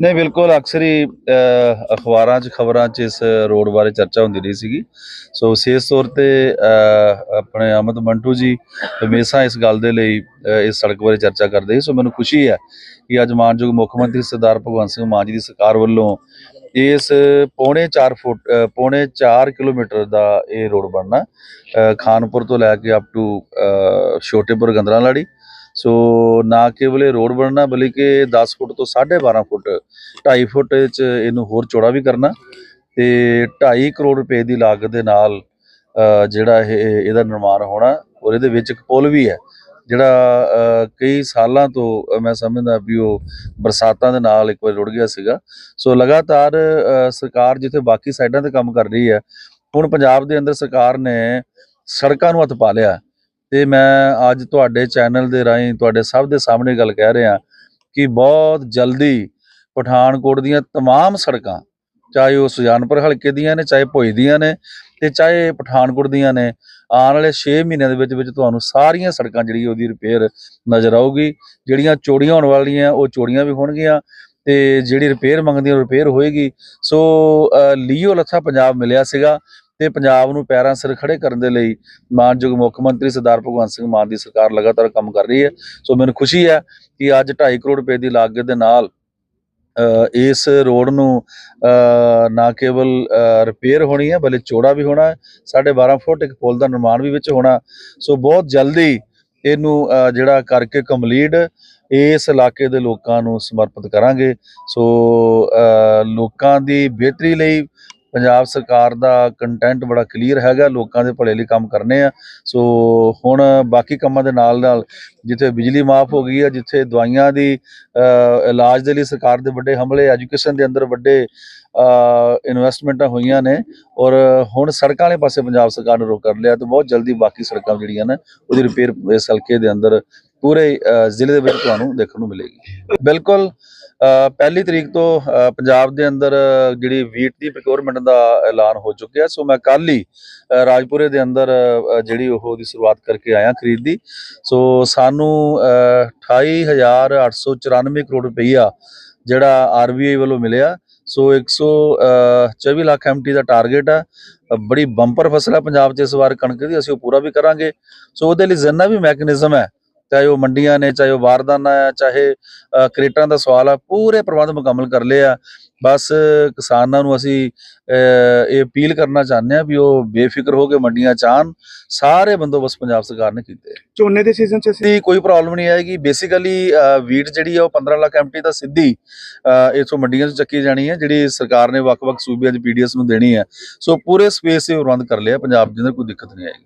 ਨਹੀਂ, ਬਿਲਕੁਲ ਅਕਸਰ ਹੀ ਅਖਬਾਰਾਂ 'ਚ, ਖਬਰਾਂ 'ਚ ਇਸ ਰੋਡ ਬਾਰੇ ਚਰਚਾ ਹੁੰਦੀ ਰਹੀ ਸੀਗੀ। ਸੋ ਵਿਸ਼ੇਸ਼ ਤੌਰ ਤੇ ਆਪਣੇ ਅਮਿਤ ਮੰਟੂ ਜੀ ਹਮੇਸ਼ਾ ਇਸ ਗੱਲ ਦੇ ਲਈ ਇਸ ਸੜਕ ਬਾਰੇ ਚਰਚਾ ਕਰਦੇ ਸੀ। ਸੋ ਮੈਨੂੰ ਖੁਸ਼ੀ ਹੈ ਕਿ ਅੱਜ ਮਾਨਯੋਗ ਮੁੱਖ ਮੰਤਰੀ ਸਰਦਾਰ ਭਗਵੰਤ ਸਿੰਘ ਮਾਨ ਜੀ ਦੀ ਸਰਕਾਰ ਵੱਲੋਂ ਇਸ ਪੌਣੇ 4 ਫੁੱਟ ਪੌਣੇ 4 ਕਿਲੋਮੀਟਰ ਦਾ ਇਹ ਰੋਡ ਬਣਨਾ ਖਾਨਪੁਰ ਤੋਂ ਲੈ ਕੇ up to Chhotepur, Gandranlari so ਨਾ ਕੇਵਲ ਇਹ ਰੋਡ ਬਣਨਾ, ਬਲਕਿ 10 ਫੁੱਟ ਤੋਂ 12.5 ਫੁੱਟ 2.5 ਫੁੱਟ ਚ ਇਹਨੂੰ ਹੋਰ ਚੌੜਾ ਵੀ ਕਰਨਾ ਤੇ 2.5 ਕਰੋੜ ਰੁਪਏ ਦੀ ਲਾਗਤ ਦੇ ਨਾਲ ਜਿਹੜਾ ਇਹ ਇਹਦਾ ਨਿਰਮਾਣ ਹੋਣਾ ਔਰ ਇਹਦੇ ਵਿੱਚ ਇੱਕ ਪੁਲ ਵੀ ਹੈ, ਜਿਹੜਾ ਕਈ ਸਾਲਾਂ ਤੋਂ ਮੈਂ ਸਮਝਦਾ ਵੀ ਉਹ ਬਰਸਾਤਾਂ ਦੇ ਨਾਲ ਇੱਕ ਵਾਰ ਰੁੜ ਗਿਆ ਸੀਗਾ। ਸੋ ਲਗਾਤਾਰ ਸਰਕਾਰ ਜਿੱਥੇ ਬਾਕੀ ਸਾਈਡਾਂ ਤੇ ਕੰਮ ਕਰ ਰਹੀ ਹੈ, ਹੁਣ ਪੰਜਾਬ ਦੇ ਅੰਦਰ ਸਰਕਾਰ ਨੇ ਸੜਕਾਂ ਨੂੰ ਹੱਥ ਪਾ ਲਿਆ। ਤੇ ਮੈਂ ਅੱਜ ਤੁਹਾਡੇ ਚੈਨਲ ਦੇ ਰਾਹੀਂ ਤੁਹਾਡੇ ਸਭ ਦੇ ਸਾਹਮਣੇ ਗੱਲ ਕਹਿ ਰਿਹਾ ਕਿ ਬਹੁਤ ਜਲਦੀ ਪਠਾਨਕੋਟ ਦੀਆਂ तमाम ਸੜਕਾਂ ਚਾਹੇ ਉਹ ਸੁਜਾਨਪੁਰ ਹਲਕੇ ਦੀਆਂ ਨੇ ਚਾਹੇ ਭੁਜ ਦੀਆਂ ਨੇ ਤੇ ਚਾਹੇ ਪਠਾਨਕੋਟ ਦੀਆਂ ਨੇ ਆਉਣ ਵਾਲੇ 6 ਮਹੀਨਿਆਂ ਦੇ ਵਿੱਚ ਵਿੱਚ ਤੁਹਾਨੂੰ ਸਾਰੀਆਂ ਸੜਕਾਂ ਜਿਹੜੀ ਉਹਦੀ ਰਿਪੇਅਰ ਨਜ਼ਰ ਆਊਗੀ ਜਿਹੜੀਆਂ ਚੋੜੀਆਂ ਹੋਣ ਵਾਲੀਆਂ ਉਹ ਚੋੜੀਆਂ ਵੀ ਹੋਣਗੀਆਂ ਤੇ ਜਿਹੜੀ ਰਿਪੇਅਰ ਮੰਗਦੀ ਉਹ ਰਿਪੇਅਰ ਹੋਏਗੀ ਸੋ ਅ, ਲੀਓ ਲੱਥਾ ਪੰਜਾਬ ਮਿਲਿਆ ਸੀਗਾ ਤੇ ਪੰਜਾਬ ਨੂੰ ਪੈਰਾਂ ਸਿਰ ਖੜੇ ਕਰਨ ਦੇ ਲਈ ਮਾਨਯੋਗ ਮੁੱਖ ਮੰਤਰੀ ਸਰਦਾਰ ਭਗਵੰਤ ਸਿੰਘ ਮਾਨ ਦੀ ਸਰਕਾਰ ਲਗਾਤਾਰ ਕੰਮ ਕਰ ਰਹੀ ਹੈ। ਸੋ ਮੈਨੂੰ ਖੁਸ਼ੀ ਹੈ ਕਿ ਅੱਜ 2.5 ਕਰੋੜ ਰੁਪਏ ਦੀ ਲਾਗਤ ਦੇ ਨਾਲ ਇਸ ਰੋਡ ਨੂੰ ਨਾ ਕੇਵਲ ਰਿਪੇਅਰ ਹੋਣੀ ਹੈ ਬਲੇ ਚੌੜਾ ਵੀ ਹੋਣਾ ਹੈ। 12.5 ਫੁੱਟ ਇੱਕ ਪੁਲ ਦਾ ਨਿਰਮਾਣ ਵੀ ਵਿੱਚ ਹੋਣਾ। ਸੋ ਬਹੁਤ ਜਲਦੀ ਇਹਨੂੰ ਜਿਹੜਾ ਕਰਕੇ ਕੰਪਲੀਟ ਇਸ ਇਲਾਕੇ ਦੇ ਲੋਕਾਂ ਨੂੰ ਸਮਰਪਿਤ ਕਰਾਂਗੇ। ਸੋ ਲੋਕਾਂ ਦੀ ਬਿਹਤਰੀ ਲਈ ਪੰਜਾਬ ਸਰਕਾਰ ਦਾ ਕੰਟੈਂਟ ਬੜਾ ਕਲੀਅਰ ਹੈਗਾ ਲੋਕਾਂ ਦੇ ਭਲੇ ਲਈ ਕੰਮ ਕਰਨੇ ਆ। ਸੋ ਹੁਣ ਬਾਕੀ ਕੰਮਾਂ ਦੇ ਨਾਲ ਨਾਲ ਜਿੱਥੇ ਬਿਜਲੀ ਮਾਫ ਹੋ ਗਈ ਹੈ ਜਿੱਥੇ ਦਵਾਈਆਂ ਦੀ ਅ, ਇਲਾਜ ਦੇ ਲਈ ਸਰਕਾਰ ਦੇ ਵੱਡੇ ਹਮਲੇ ਐਜੂਕੇਸ਼ਨ ਦੇ ਅੰਦਰ ਵੱਡੇ ਇਨਵੈਸਟਮੈਂਟਾਂ ਹੋਈਆਂ ਨੇ ਔਰ ਹੁਣ ਸੜਕਾਂ ਵਾਲੇ ਪਾਸੇ ਪੰਜਾਬ ਸਰਕਾਰ ਨੇ ਰੁਕ ਕਰ ਲਿਆ ਤੇ ਬਹੁਤ ਜਲਦੀ ਬਾਕੀ ਸੜਕਾਂ ਜਿਹੜੀਆਂ ਨੇ ਉਹਦੀ ਰਿਪੇਅਰ ਇਸ ਹਲਕੇ ਦੇ ਅੰਦਰ ਪੂਰੇ ਜ਼ਿਲ੍ਹੇ ਦੇ ਵਿੱਚ ਤੁਹਾਨੂੰ ਦੇਖਣ ਨੂੰ ਮਿਲੇਗੀ। ਬਿਲਕੁਲ ਪਹਿਲੀ ਤਰੀਕ ਤੋਂ ਪੰਜਾਬ ਦੇ ਅੰਦਰ ਜਿਹੜੀ ਵੀਟ ਦੀ ਪ੍ਰੋਕਿਉਰਮੈਂਟ ਦਾ ਐਲਾਨ ਹੋ ਚੁੱਕਿਆ। ਸੋ ਮੈਂ ਕੱਲ ਹੀ ਰਾਜਪੁਰੇ ਦੇ ਅੰਦਰ ਜਿਹੜੀ ਉਹ ਦੀ ਸ਼ੁਰੂਆਤ ਕਰਕੇ ਆਇਆ ਖਰੀਦ ਦੀ। ਸੋ ਸਾਨੂੰ ਅ, 28894 ਕਰੋੜ ਰੁਪਈਆ ਜਿਹੜਾ ਆਰਬੀਆਈ ਵੱਲੋਂ ਮਿਲਿਆ। ਸੋ 124 ਲੱਖ ਐਮਟੀ ਦਾ ਟਾਰਗੇਟ ਹੈ ਬੜੀ ਬੰਪਰ ਫਸਲ ਹੈ ਪੰਜਾਬ 'ਚ ਇਸ ਵਾਰ ਕਣਕ ਦੀ। ਅਸੀਂ ਉਹ ਪੂਰਾ ਵੀ ਕਰਾਂਗੇ। ਸੋ ਉਹਦੇ ਲਈ ਜਿੰਨਾ ਵੀ ਮੈਕੈਨਿਜ਼ਮ ਹੈ ਚਾਹੇ ਉਹ ਮੰਡੀਆਂ ਨੇ ਚਾਹੇ ਉਹ ਬਾਰਦਾਨਾ ਹੈ ਚਾਹੇ ਕਰੇਟਾਂ ਦਾ ਸਵਾਲ ਹੈ ਪੂਰੇ ਪ੍ਰਬੰਧ ਮੁਕੰਮਲ ਕਰ ਲਏ ਆ। ਬਸ ਕਿਸਾਨਾਂ ਨੂੰ ਅਸੀਂ ਇਹ ਅਪੀਲ ਕਰਨਾ ਚਾਹੁੰਦੇ ਆ ਵੀ ਉਹ ਬੇਫਿਕਰ ਹੋ ਕੇ ਮੰਡੀਆਂ ਚਾਹਣ ਸਾਰੇ ਬੰਦੋਬਸਤ ਪੰਜਾਬ ਸਰਕਾਰ ਨੇ ਕੀਤੇ। ਝੋਨੇ ਦੇ ਸੀਜ਼ਨ ਚ ਅਸੀਂ ਕੋਈ ਪ੍ਰੋਬਲਮ ਨਹੀਂ ਆਏਗੀ। ਬੇਸਿਕਲੀ ਵੀਟ ਜਿਹੜੀ ਆ ਉਹ 15 ਲੱਖ ਐਮਟੀ ਤਾਂ ਸਿੱਧੀ ਇੱਥੋਂ ਮੰਡੀਆਂ 'ਚ ਚੱਕੀ ਜਾਣੀ ਹੈ ਜਿਹੜੀ ਸਰਕਾਰ ਨੇ ਵੱਖ-ਵੱਖ ਸੂਬਿਆਂ 'ਚ ਪੀਡੀਐਸ ਨੂੰ ਦੇਣੀ ਹੈ ਸੋ ਪੂਰੇ ਸਪੇਸ 'ਤੇ ਪ੍ਰਬੰਧ ਕਰ ਲਿਆ। ਪੰਜਾਬ ਦੇ ਅੰਦਰ ਕੋਈ ਦਿੱਕਤ ਨਹੀਂ ਆਏਗੀ।